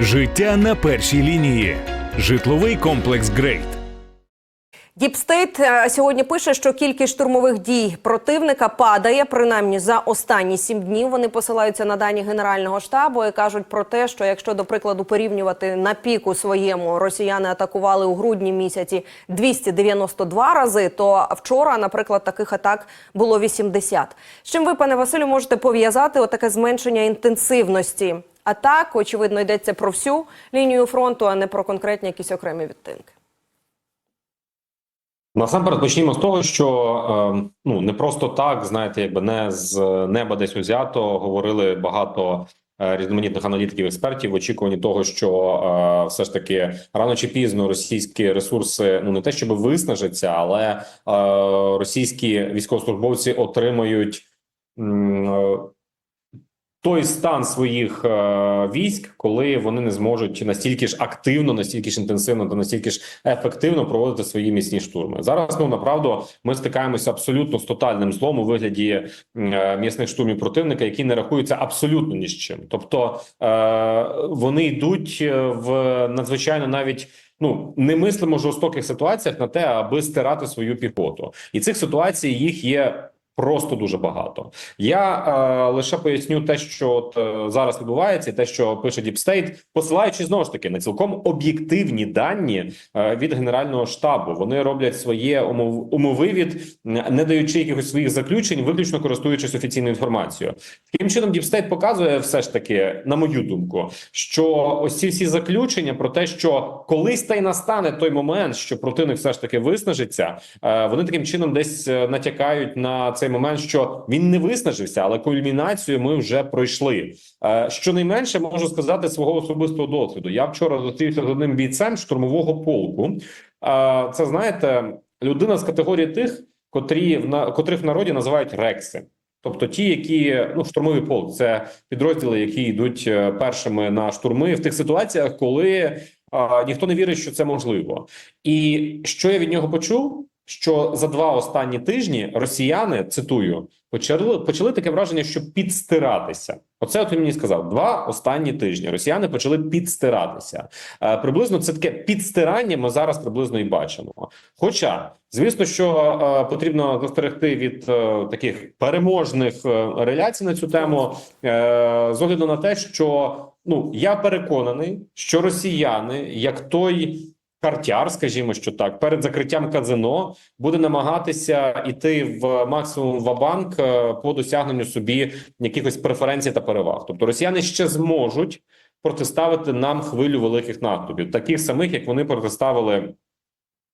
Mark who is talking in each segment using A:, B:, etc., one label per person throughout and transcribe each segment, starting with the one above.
A: Життя на першій лінії. Житловий комплекс Грейт.
B: Діпстейт е, сьогодні пише, що кількість штурмових дій противника падає принаймні за останні сім днів. Вони посилаються на дані генерального штабу і кажуть про те, що якщо до прикладу порівнювати на піку своєму, росіяни атакували у грудні місяці 292 рази, то вчора, наприклад, таких атак було 80. З чим ви, пане Василю, можете пов'язати отаке зменшення інтенсивності атак? Очевидно, йдеться про всю лінію фронту, а не про конкретні якісь окремі відтинки.
C: Насамперед почнімо з того, що е, ну не просто так, знаєте, якби не з неба десь узято говорили багато е, різноманітних аналітиків, експертів в очікуванні того, що е, все ж таки рано чи пізно російські ресурси ну не те, щоб виснажаться, але е, російські військовослужбовці отримають. Той стан своїх е, військ, коли вони не зможуть настільки ж активно, настільки ж інтенсивно та настільки ж ефективно проводити свої міцні штурми. Зараз ну направду ми стикаємося абсолютно з тотальним злом у вигляді е, м'ясних штурмів противника, які не рахуються абсолютно ні з чим. Тобто е, вони йдуть в надзвичайно навіть. Ну немислимо жорстоких ситуаціях на те, аби стирати свою піхоту, і цих ситуацій їх є просто дуже багато. Я е, лише поясню те, що от, е, зараз відбувається, те, що пише Діпстейт, посилаючи знову ж таки на цілком об'єктивні дані е, від генерального штабу. Вони роблять своє умов, умовивід, не даючи якихось своїх заключень, виключно користуючись офіційною інформацією. Таким чином, Діпстейт показує все ж таки, на мою думку, що ось ці всі заключення про те, що колись та й настане той момент, що противник все ж таки виснажиться, е, вони таким чином десь е, натякають на цей момент, що він не виснажився, але кульмінацію ми вже пройшли. Е, Щонайменше можу сказати свого особистого досвіду. Я вчора зустрівся з одним бійцем штурмового полку. Е, Це знаєте, людина з категорії тих, котрі в котрих в народі називають рекси. Тобто ті, які ну штурмовий полк, це підрозділи, які йдуть е, першими на штурми в тих ситуаціях, коли ніхто не вірить, що це можливо. І що я від нього почув? Що за два останні тижні росіяни цитую почали почали таке враження, що підстиратися. Оце от він мені сказав. Два останні тижні росіяни почали підстиратися. Е, приблизно це таке підстирання. Ми зараз приблизно і бачимо. Хоча, звісно, що е, потрібно застерегти від е, таких переможних е, реляцій на цю тему, е, з огляду на те, що ну я переконаний, що росіяни, як той. Картяр, скажімо, що так, перед закриттям казино буде намагатися йти в максимум вабанк е, по досягненню собі якихось преференцій та переваг. Тобто росіяни ще зможуть протиставити нам хвилю великих наступів, таких самих, як вони протиставили.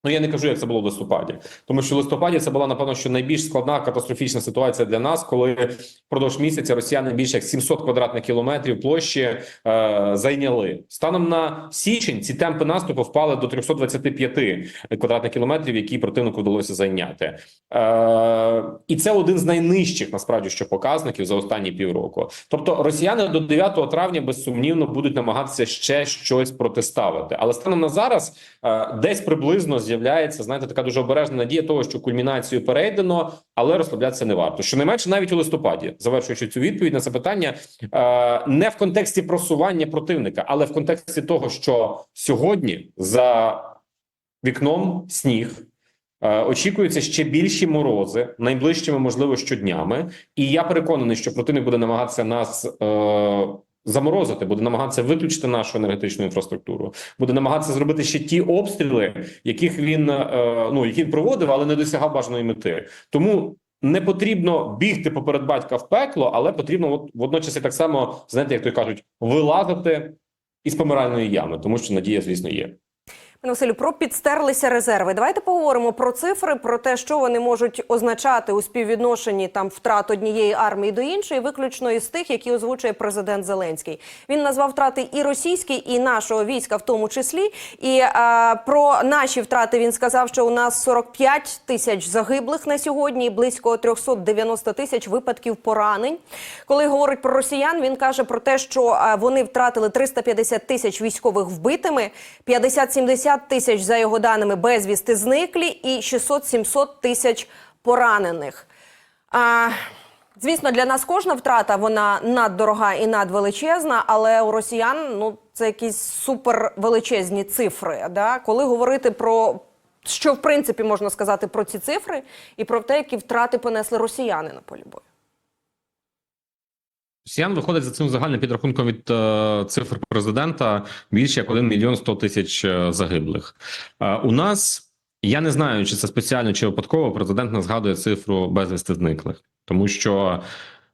C: Ну, я не кажу, як це було в листопаді, тому що в листопаді це була напевно що найбільш складна катастрофічна ситуація для нас, коли впродовж місяця росіяни більше як 700 квадратних кілометрів площі е, зайняли. Станом на січень ці темпи наступу впали до 325 квадратних кілометрів, які противнику вдалося зайняти. Е, і це один з найнижчих насправді що показників за останні півроку. Тобто росіяни до 9 травня безсумнівно будуть намагатися ще щось протиставити. Але станом на зараз е, десь приблизно з'являється знаєте, така дуже обережна надія того, що кульмінацію перейдено, але розслаблятися не варто. Щонайменше навіть у листопаді, завершуючи цю відповідь на це питання, е, не в контексті просування противника, але в контексті того, що сьогодні за вікном сніг. Е, Очікуються ще більші морози найближчими, можливо, щоднями, і я переконаний, що противник буде намагатися нас е, заморозити, буде намагатися виключити нашу енергетичну інфраструктуру, буде намагатися зробити ще ті обстріли, яких він е, ну які він проводив, але не досягав бажаної мети. Тому не потрібно бігти поперед батька в пекло, але потрібно от, водночас і так само знаєте, як то кажуть, вилазити із помиральної ями, тому що надія, звісно, є.
B: Василю, про підстерлися резерви. Давайте поговоримо про цифри, про те, що вони можуть означати у співвідношенні там втрат однієї армії до іншої, виключно із тих, які озвучує президент Зеленський. Він назвав втрати і російські, і нашого війська, в тому числі. І а, про наші втрати він сказав, що у нас 45 тисяч загиблих на сьогодні, і близько 390 тисяч випадків поранень. Коли говорить про росіян, він каже про те, що а, вони втратили 350 тисяч військових вбитими, 50-70 тисяч, за його даними, безвісти зниклі і 600-700 тисяч поранених. А, Звісно, для нас кожна втрата вона наддорога і надвеличезна, але у росіян ну це якісь супервеличезні цифри. Да? Коли говорити про що в принципі можна сказати про ці цифри і про те, які втрати понесли росіяни на полі бою.
C: Росіян виходить за цим загальним підрахунком від е, цифр президента більше як 1 мільйон 100 тисяч е, загиблих. Е, у нас я не знаю, чи це спеціально чи випадково. Президент не згадує цифру безвісти зниклих, тому що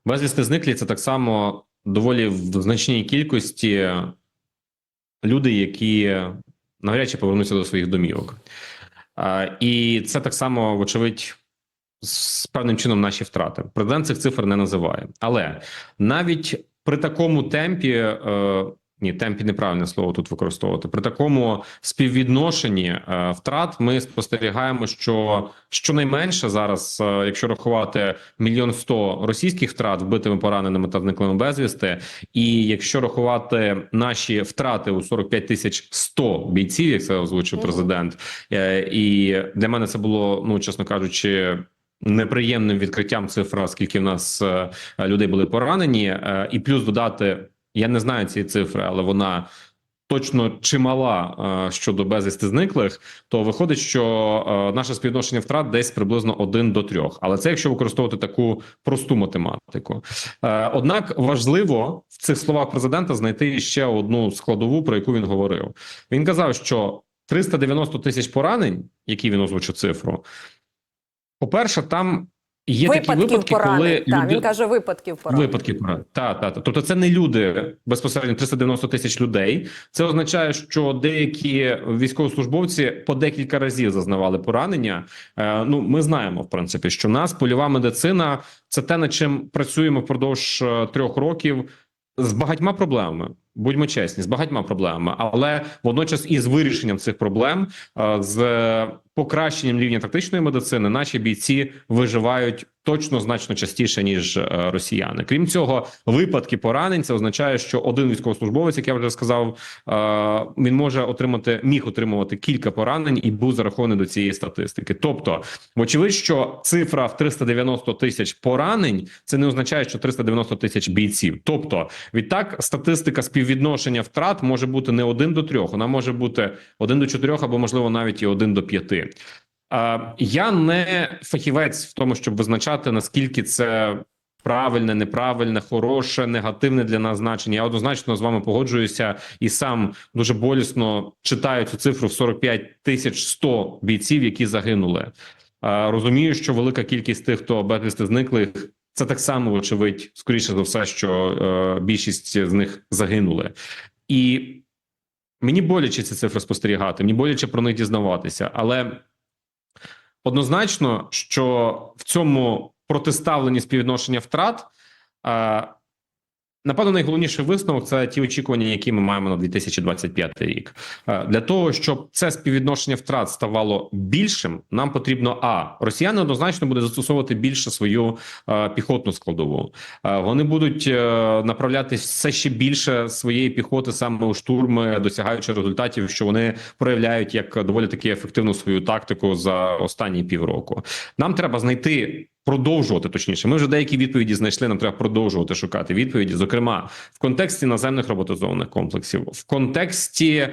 C: безвісти зниклі це так само доволі в значній кількості люди, які навряд чи повернуться до своїх домівок. Е, і це так само, вочевидь, з певним чином наші втрати. Президент цих цифр не називає. Але навіть при такому темпі, е, ні, темпі неправильне слово тут використовувати. При такому співвідношенні е, втрат ми спостерігаємо, що щонайменше зараз, е, якщо рахувати мільйон сто російських втрат вбитими, пораненими та зниклими безвісти, і якщо рахувати наші втрати у 45 тисяч 100 бійців, як це озвучив президент, е, і для мене це було, ну чесно кажучи. Неприємним відкриттям цифра, скільки в нас е, людей були поранені, е, і плюс додати, я не знаю цієї цифри, але вона точно чимала е, щодо безвісти зниклих. То виходить, що наше співвідношення втрат десь приблизно 1 до 3. Але це якщо використовувати таку просту математику. Однак важливо в цих словах президента знайти ще одну складову, про яку він говорив. Він казав, що 390 тисяч поранень, які він озвучив цифру. По-перше, там є такі
B: випадків
C: випадки,
B: поранень.
C: коли
B: Так,
C: люди...
B: він каже, випадків поранень.
C: Випадки поранень. Так, так, так. Тобто це не люди безпосередньо 390 тисяч людей. Це означає, що деякі військовослужбовці по декілька разів зазнавали поранення. Е, ну, ми знаємо, в принципі, що нас польова медицина це те, над чим працюємо впродовж е, трьох років з багатьма проблемами. Будьмо чесні, з багатьма проблемами, але водночас із вирішенням цих проблем, е, з покращенням рівня тактичної медицини, наші бійці виживають точно значно частіше ніж е, росіяни. Крім цього, випадки поранень це означає, що один військовослужбовець, як я вже сказав, е, він може отримати міг отримувати кілька поранень і був зарахований до цієї статистики. Тобто, вочевидь, що цифра в 390 тисяч поранень це не означає, що 390 тисяч бійців. Тобто, відтак, статистика співвідношення втрат може бути не один до трьох, вона може бути один до чотирьох або можливо навіть і один до п'яти. Я не фахівець в тому, щоб визначати наскільки це правильне, неправильне, хороше, негативне для нас значення. Я однозначно з вами погоджуюся і сам дуже болісно читаю цю цифру в 45 тисяч 100 бійців, які загинули. Розумію, що велика кількість тих, хто безвісти зниклих, це так само вочевидь, скоріше за все, що е, більшість з них загинули, і мені боляче ці цифри спостерігати, мені боляче про них дізнаватися, але однозначно, що в цьому протиставленні співвідношення втрат. Напевно, найголовніший висновок це ті очікування, які ми маємо на 2025 рік. Е, Для того щоб це співвідношення втрат ставало більшим, нам потрібно а росіяни однозначно буде застосовувати більше свою е, піхотну складову. Е, Вони будуть е, направляти все ще більше своєї піхоти саме у штурми, досягаючи результатів, що вони проявляють як доволі таки ефективну свою тактику за останні півроку. Нам треба знайти. Продовжувати точніше, ми вже деякі відповіді знайшли. Нам треба продовжувати шукати відповіді, зокрема в контексті наземних роботизованих комплексів, в контексті е,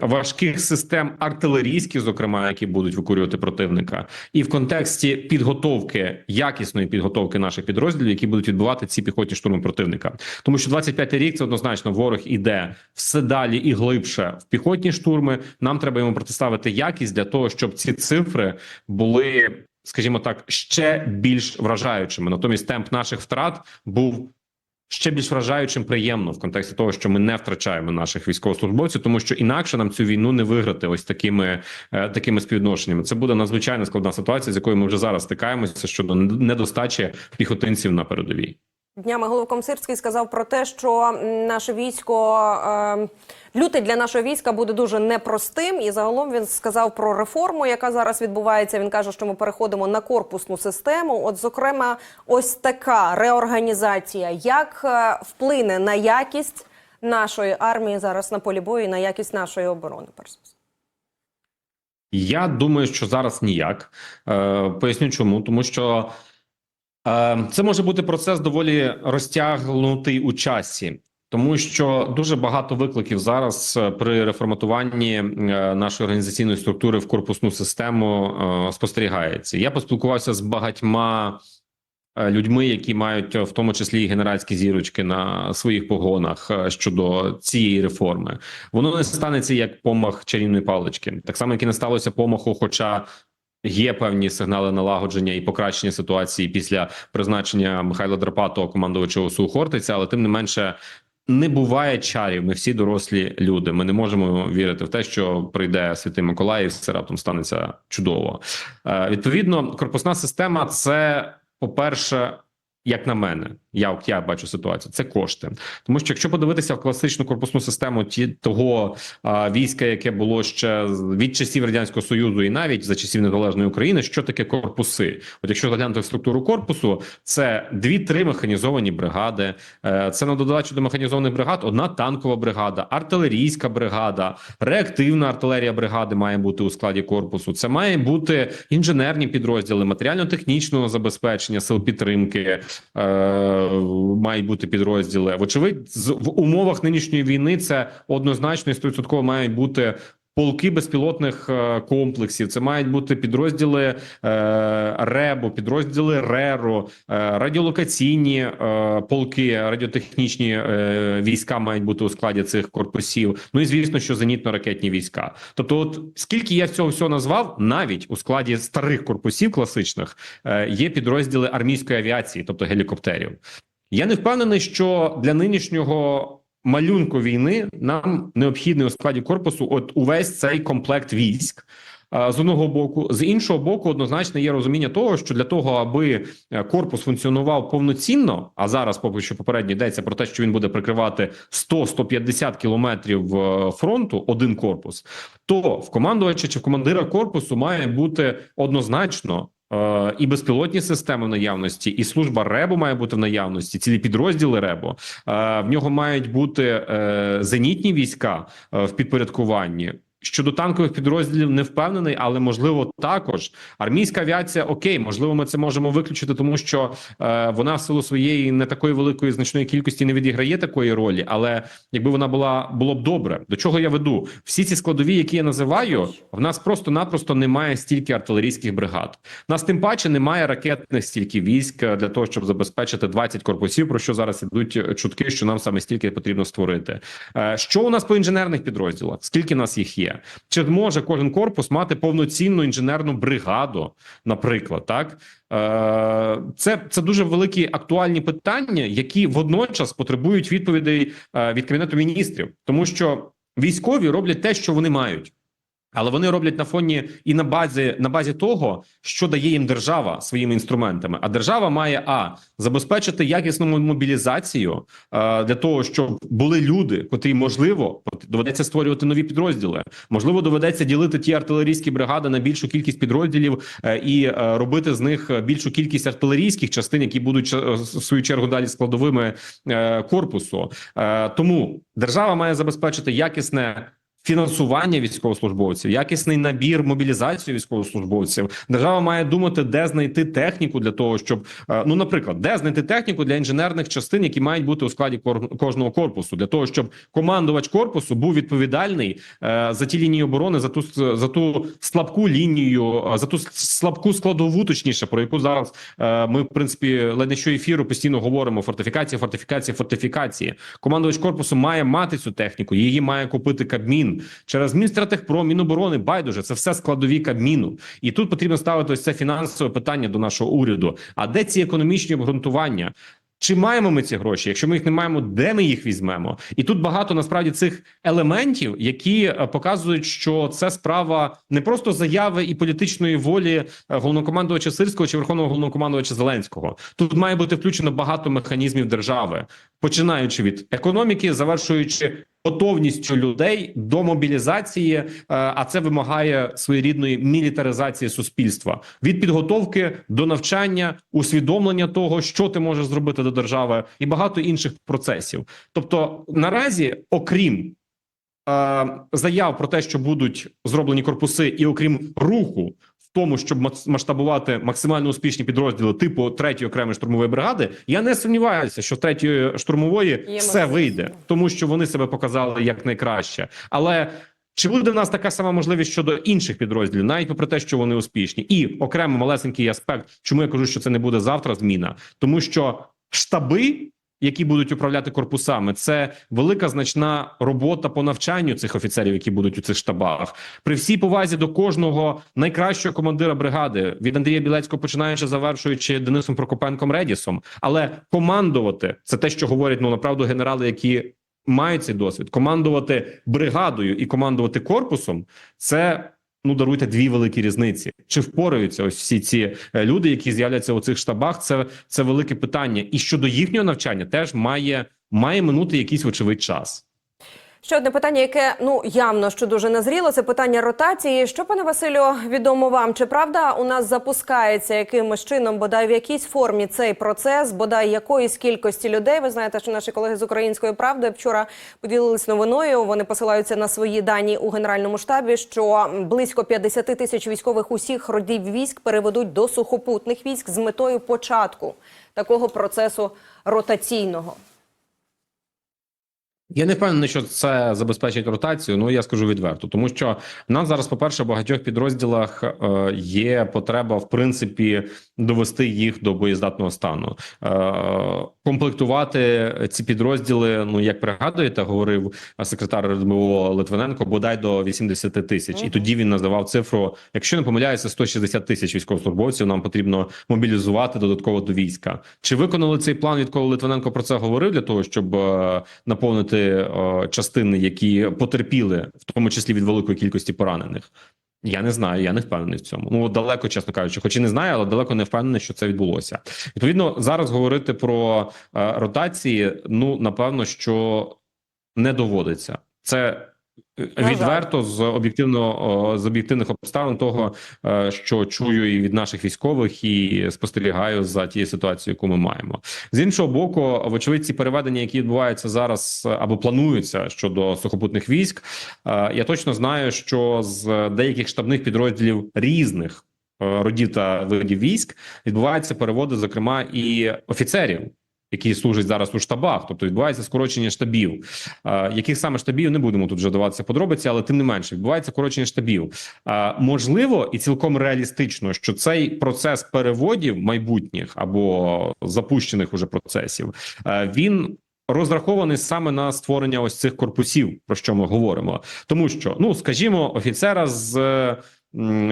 C: важких систем артилерійських, зокрема, які будуть викурювати противника, і в контексті підготовки якісної підготовки наших підрозділів, які будуть відбувати ці піхотні штурми противника, тому що 25-й рік це однозначно ворог іде все далі і глибше в піхотні штурми. Нам треба йому протиставити якість для того, щоб ці цифри були скажімо так, ще більш вражаючими. Натомість темп наших втрат був ще більш вражаючим приємно в контексті того, що ми не втрачаємо наших військовослужбовців, тому що інакше нам цю війну не виграти ось такими е, такими співвідношеннями. Це буде надзвичайно складна ситуація, з якою ми вже зараз стикаємося щодо недостачі піхотинців на передовій.
B: Днями головком Сирський сказав про те, що наше військо е, лютий для нашого війська буде дуже непростим. І загалом він сказав про реформу, яка зараз відбувається. Він каже, що ми переходимо на корпусну систему. От, зокрема, ось така реорганізація, як е, вплине на якість нашої армії зараз на полі бою, і на якість нашої оборони.
C: Я думаю, що зараз ніяк. Е, поясню чому, тому що Це може бути процес доволі розтягнутий у часі, тому що дуже багато викликів зараз е, при реформатуванні е, нашої організаційної структури в корпусну систему е, спостерігається. Я поспілкувався з багатьма е, людьми, які мають е, в тому числі і генеральські зірочки на своїх погонах е, щодо цієї реформи. Воно не станеться як помах чарівної палички, так само як і не сталося помаху, хоча. Є певні сигнали налагодження і покращення ситуації після призначення Михайла Драпатого командувача ОСУ Хортиця, але тим не менше не буває чарів. Ми всі дорослі люди. Ми не можемо вірити в те, що прийде Святий Миколай, і все раптом станеться чудово. Е, відповідно, корпусна система це, по-перше, як на мене, я, я бачу ситуацію. Це кошти, тому що якщо подивитися в класичну корпусну систему ті того а, війська, яке було ще від часів радянського союзу, і навіть за часів незалежної України, що таке корпуси? От якщо заглянути в структуру корпусу, це дві-три механізовані бригади. Е, Це на додачу до механізованих бригад одна танкова бригада, артилерійська бригада, реактивна артилерія бригади має бути у складі корпусу. Це має бути інженерні підрозділи, матеріально-технічного забезпечення сил підтримки. Е, мають бути підрозділи. Вочевидь, з в умовах нинішньої війни це однозначно і 100% мають бути. Полки безпілотних е, комплексів це мають бути підрозділи е, РЕБО, підрозділи РЕРО, е, радіолокаційні полки, радіотехнічні війська мають бути у складі цих корпусів. Ну і звісно, що зенітно-ракетні війська. Тобто, от скільки я цього всього назвав, навіть у складі старих корпусів класичних є підрозділи армійської авіації, тобто гелікоптерів. Я не впевнений, що для нинішнього малюнку війни нам необхідний у складі корпусу от увесь цей комплект військ. З одного боку, з іншого боку, однозначно є розуміння того, що для того, аби е, корпус функціонував повноцінно, а зараз, поки що попередньо йдеться про те, що він буде прикривати 100-150 кілометрів е, фронту, один корпус, то в командувача чи в командира корпусу має бути однозначно і безпілотні системи в наявності, і служба РЕБу має бути в наявності, цілі підрозділи РЕБу. Е, В нього мають бути е, зенітні війська е, в підпорядкуванні. Щодо танкових підрозділів не впевнений, але можливо також армійська авіація. Окей, можливо, ми це можемо виключити, тому що е, вона в силу своєї не такої великої значної кількості не відіграє такої ролі. Але якби вона була було б добре, до чого я веду? Всі ці складові, які я називаю, в нас просто-напросто немає стільки артилерійських бригад. Нас тим паче немає ракетних стільки військ е, для того, щоб забезпечити 20 корпусів. Про що зараз ідуть е, чутки, що нам саме стільки потрібно створити. Е, Що у нас по інженерних підрозділах? Скільки нас їх є? Чи може кожен корпус мати повноцінну інженерну бригаду, наприклад, так? Е, Це, це дуже великі актуальні питання, які водночас потребують відповідей е, від кабінету міністрів, тому що військові роблять те, що вони мають. Але вони роблять на фоні і на базі на базі того, що дає їм держава своїми інструментами. А держава має а забезпечити якісну мобілізацію е, для того, щоб були люди, котрі можливо доведеться створювати нові підрозділи. Можливо, доведеться ділити ті артилерійські бригади на більшу кількість підрозділів е, і е, робити з них більшу кількість артилерійських частин, які будуть в свою чергу далі складовими корпусу. Тому держава має забезпечити якісне. Фінансування військовослужбовців, якісний набір мобілізації військовослужбовців. Держава має думати, де знайти техніку для того, щоб е, ну, наприклад, де знайти техніку для інженерних частин, які мають бути у складі кожного корпусу, для того, щоб командувач корпусу був відповідальний е, за ті лінії оборони, за ту за ту слабку лінію, е, за ту слабку складову, точніше, про яку зараз ми, в принципі, ледь не що ефіру постійно говоримо: фортифікація, фортифікація, фортифікації. Командувач корпусу має мати цю техніку, її має купити Кабмін через Мінстратегпром, Міноборони. Байдуже це все складові Кабміну. І тут потрібно ставити ось це фінансове питання до нашого уряду. А де ці економічні обґрунтування? Чи маємо ми ці гроші? Якщо ми їх не маємо, де ми їх візьмемо? І тут багато насправді цих елементів, які е, показують, що це справа не просто заяви і політичної волі е, головнокомандувача Сирського чи верховного головнокомандувача Зеленського. Тут має бути включено багато механізмів держави, починаючи від економіки, завершуючи готовністю людей до мобілізації, е, а це вимагає своєрідної мілітаризації суспільства від підготовки до навчання, усвідомлення того, що ти можеш зробити до держави, і багато інших процесів. Тобто, наразі, окрім е, заяв про те, що будуть зроблені корпуси, і окрім руху тому, щоб мас- масштабувати максимально успішні підрозділи типу 3-ї окремої штурмової бригади, я не сумніваюся, що в 3-ї штурмової все
B: можливість.
C: вийде, тому що вони себе показали як найкраще. Але чи буде в нас така сама можливість щодо інших підрозділів, навіть попри те, що вони успішні, і окремо малесенький аспект, чому я кажу, що це не буде завтра зміна, тому що штаби. Які будуть управляти корпусами, це велика значна робота по навчанню цих офіцерів, які будуть у цих штабах. При всій повазі до кожного найкращого командира бригади від Андрія Білецького, починаючи завершуючи Денисом Прокопенком Редісом. Але командувати це те, що говорять ну направду генерали, які мають цей досвід. Командувати бригадою і командувати корпусом це. Ну, даруйте дві великі різниці. Чи впораються ось всі ці е, люди, які з'являться у цих штабах? Це, це велике питання. І щодо їхнього навчання теж має, має минути якийсь очевидь час.
B: Ще одне питання, яке ну явно що дуже назріло, це питання ротації. Що, пане Василю, відомо вам? Чи правда у нас запускається якимось чином, бодай в якійсь формі цей процес, бодай якоїсь кількості людей? Ви знаєте, що наші колеги з української правди вчора поділились новиною. Вони посилаються на свої дані у генеральному штабі, що близько 50 тисяч військових усіх родів військ переведуть до сухопутних військ з метою початку такого процесу ротаційного.
C: Я не впевнений, що це забезпечить ротацію. Ну я скажу відверто, тому що нас зараз, по перше, в багатьох підрозділах е, є потреба, в принципі, довести їх до боєздатного стану, е, комплектувати ці підрозділи. Ну як пригадуєте, говорив секретар РДБО Литвиненко, бодай до 80 тисяч, і тоді він називав цифру. Якщо не помиляюся, 160 тисяч військовослужбовців нам потрібно мобілізувати додатково до війська. Чи виконали цей план, відколи Литвиненко про це говорив для того, щоб е, наповнити е, частини, які потерпіли, в тому числі від великої кількості поранених? Я не знаю, я не впевнений в цьому. Ну далеко, чесно кажучи, хоч і не знаю, але далеко не впевнений, що це відбулося. Відповідно, зараз говорити про е, ротації. Ну напевно, що не доводиться. Це. Відверто з об'єктивно з об'єктивних обставин того, е, що чую і від наших військових, і спостерігаю за тією ситуацією, яку ми маємо. З іншого боку, вочевидь, ці переведення, які відбуваються зараз е, або плануються щодо сухопутних військ, е, я точно знаю, що з деяких штабних підрозділів різних е, родів та видів військ відбуваються переводи, зокрема і офіцерів. Які служать зараз у штабах, тобто відбувається скорочення штабів. Яких саме штабів не будемо тут вже даватися подробиці, але тим не менше відбувається скорочення штабів. Можливо, і цілком реалістично, що цей процес переводів майбутніх або запущених уже процесів він. Розрахований саме на створення ось цих корпусів, про що ми говоримо, тому що ну скажімо, офіцера з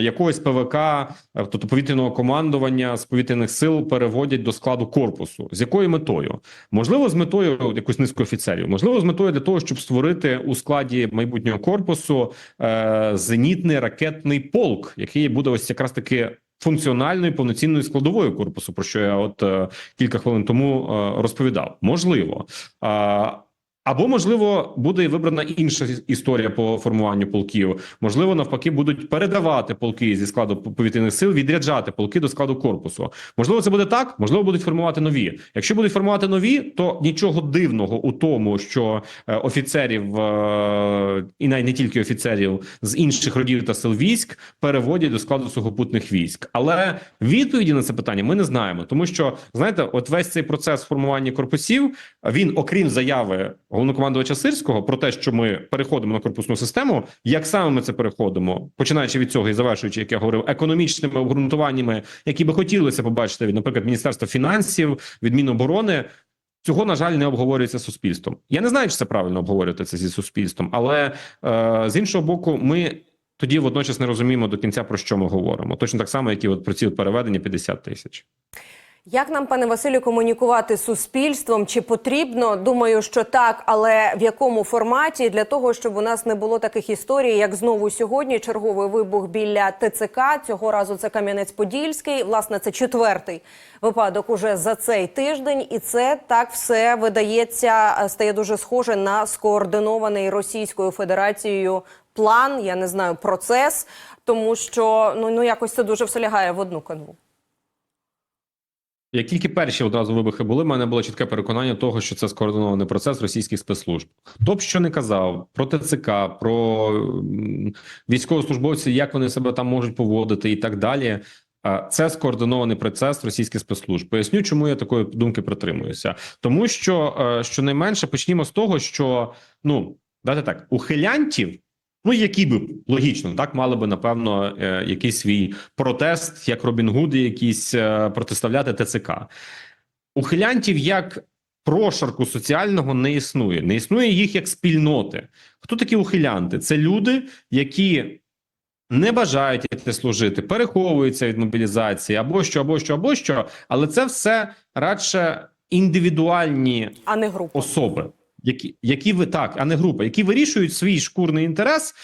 C: якогось ПВК, е, тобто повітряного командування з повітряних сил переводять до складу корпусу. З якою метою? Можливо, з метою якусь низку офіцерів, можливо, з метою для того, щоб створити у складі майбутнього корпусу е, зенітний ракетний полк, який буде ось якраз таки. Функціональною повноцінною складовою корпусу, про що я от е, кілька хвилин тому е, розповідав, можливо. А, або можливо буде вибрана інша історія по формуванню полків. Можливо, навпаки, будуть передавати полки зі складу повітряних сил, відряджати полки до складу корпусу. Можливо, це буде так. Можливо, будуть формувати нові. Якщо будуть формувати нові, то нічого дивного у тому, що е, офіцерів е, і навіть не тільки офіцерів з інших родів та сил військ переводять до складу сухопутних військ. Але відповіді на це питання ми не знаємо, тому що знаєте, от весь цей процес формування корпусів він, окрім заяви головнокомандувача Сирського про те, що ми переходимо на корпусну систему. Як саме ми це переходимо, починаючи від цього і завершуючи, як я говорив, економічними обґрунтуваннями, які би хотілося побачити від, наприклад, міністерства фінансів, від Міноборони. Цього на жаль не обговорюється з суспільством. Я не знаю, чи це правильно обговорювати це зі суспільством, але е, з іншого боку, ми тоді водночас не розуміємо до кінця про що ми говоримо. Точно так само, як і от про ці переведення 50 тисяч.
B: Як нам, пане Василю, комунікувати з суспільством? Чи потрібно? Думаю, що так, але в якому форматі для того, щоб у нас не було таких історій, як знову сьогодні черговий вибух біля ТЦК. Цього разу це Кам'янець-Подільський. Власне, це четвертий випадок уже за цей тиждень, і це так все видається, е, стає дуже схоже на скоординований Російською Федерацією план. Я не знаю процес, тому що ну ну якось це дуже все лягає в одну канву.
C: Як тільки перші одразу вибухи були, в мене було чітке переконання того, що це скоординований процес російських спецслужб. Хто б що не казав про ТЦК, про військовослужбовців, як вони себе там можуть поводити, і так далі. Це скоординований процес російських спецслужб. Поясню, чому я такої думки притримуюся. Тому що е, щонайменше почнімо з того, що ну дати так, ухилянтів, ну які би логічно, так мали би напевно е, якийсь свій протест, як Робін Гуди, якісь е, протиставляти ТЦК. Ухилянтів як прошарку соціального не існує. Не існує їх як спільноти. Хто такі ухилянти? Це люди, які не бажають йти служити, переховуються від мобілізації або що, або що, або що, але це все радше індивідуальні
B: А не група.
C: особи, які, які ви так, а не група, які вирішують свій шкурний інтерес е,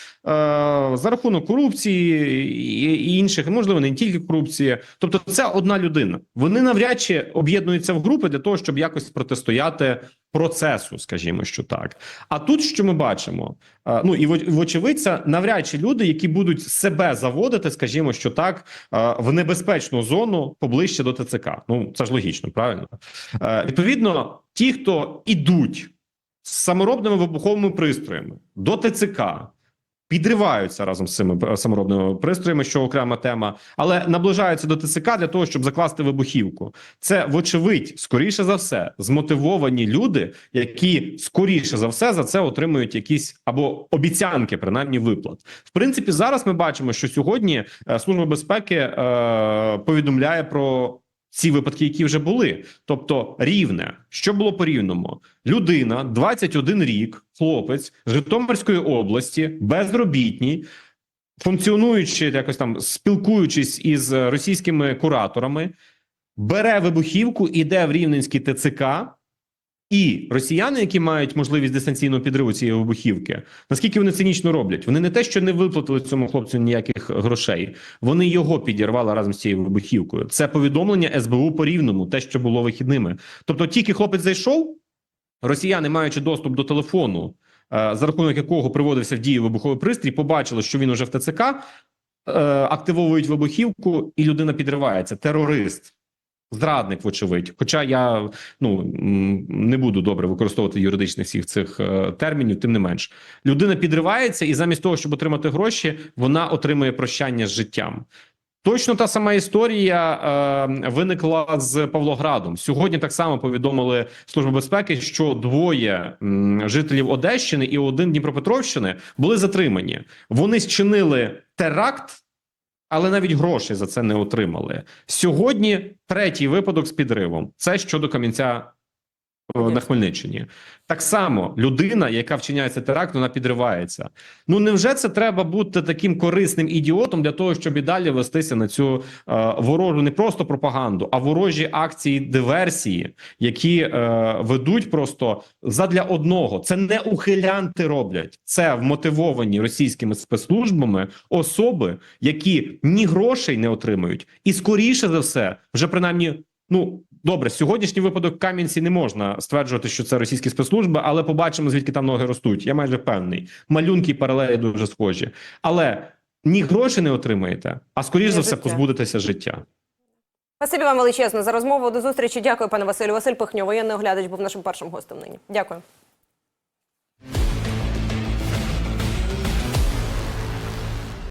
C: за рахунок корупції і, і інших, можливо, не тільки корупції. Тобто, це одна людина. Вони навряд чи об'єднуються в групи для того, щоб якось протистояти процесу, скажімо, що так. А тут що ми бачимо? Е, ну і воч- вочевидь, це навряд чи люди, які будуть себе заводити, скажімо, що так, е, в небезпечну зону поближче до ТЦК. Ну це ж логічно, правильно? Е, Відповідно, ті, хто ідуть з саморобними вибуховими пристроями до ТЦК, підриваються разом з цими е, саморобними пристроями, що окрема тема, але наближаються до ТЦК для того, щоб закласти вибухівку. Це, вочевидь, скоріше за все, змотивовані люди, які скоріше за все за це отримують якісь або обіцянки, принаймні виплат. В принципі, зараз ми бачимо, що сьогодні е, служба безпеки е, повідомляє про. Ці випадки, які вже були, тобто рівне, що було по рівному, людина 21 рік, хлопець з Житомирської області, безробітній, функціонуючи якось там, спілкуючись із російськими кураторами, бере вибухівку, іде в Рівненський ТЦК, і росіяни, які мають можливість дистанційного підриву цієї вибухівки, наскільки вони цинічно роблять? Вони не те, що не виплатили цьому хлопцю ніяких грошей, вони його підірвали разом з цією вибухівкою. Це повідомлення СБУ по рівному, те, що було вихідними. Тобто, тільки хлопець зайшов, росіяни, маючи доступ до телефону, е, за рахунок якого приводився в дію вибуховий пристрій, побачили, що він уже в ТЦК, е, активовують вибухівку, і людина підривається. Терорист. Зрадник, вочевидь. Хоча я ну не буду добре використовувати юридичних всіх цих е, термінів, тим не менш, людина підривається, і замість того, щоб отримати гроші, вона отримує прощання з життям. Точно та сама історія е, виникла з Павлоградом. Сьогодні так само повідомили Служба безпеки, що двоє м, жителів Одещини і один Дніпропетровщини були затримані. Вони зчинили теракт, але навіть гроші за це не отримали. Сьогодні третій випадок з підривом. Це щодо Кам'янця е, на Хмельниччині. Так само людина, яка вчиняє цей теракт, вона підривається. Ну невже це треба бути таким корисним ідіотом для того, щоб і далі вестися на цю е, ворожу не просто пропаганду, а ворожі акції диверсії, які е, ведуть просто задля одного. Це не ухилянти роблять, це вмотивовані російськими спецслужбами особи, які ні грошей не отримують, і скоріше за все, вже принаймні. Ну добре, сьогоднішній випадок Кам'янці не можна стверджувати, що це російські спецслужби, але побачимо звідки там ноги ростуть. Я майже впевнений. Малюнки і паралелі дуже схожі, але ні грошей не отримаєте, а скоріш за все позбудетеся життя.
B: Спасибі вам величезно за розмову. До зустрічі. Дякую, пане Василю. Василь Пихньо, воєнний оглядач, був нашим першим гостем нині. Дякую.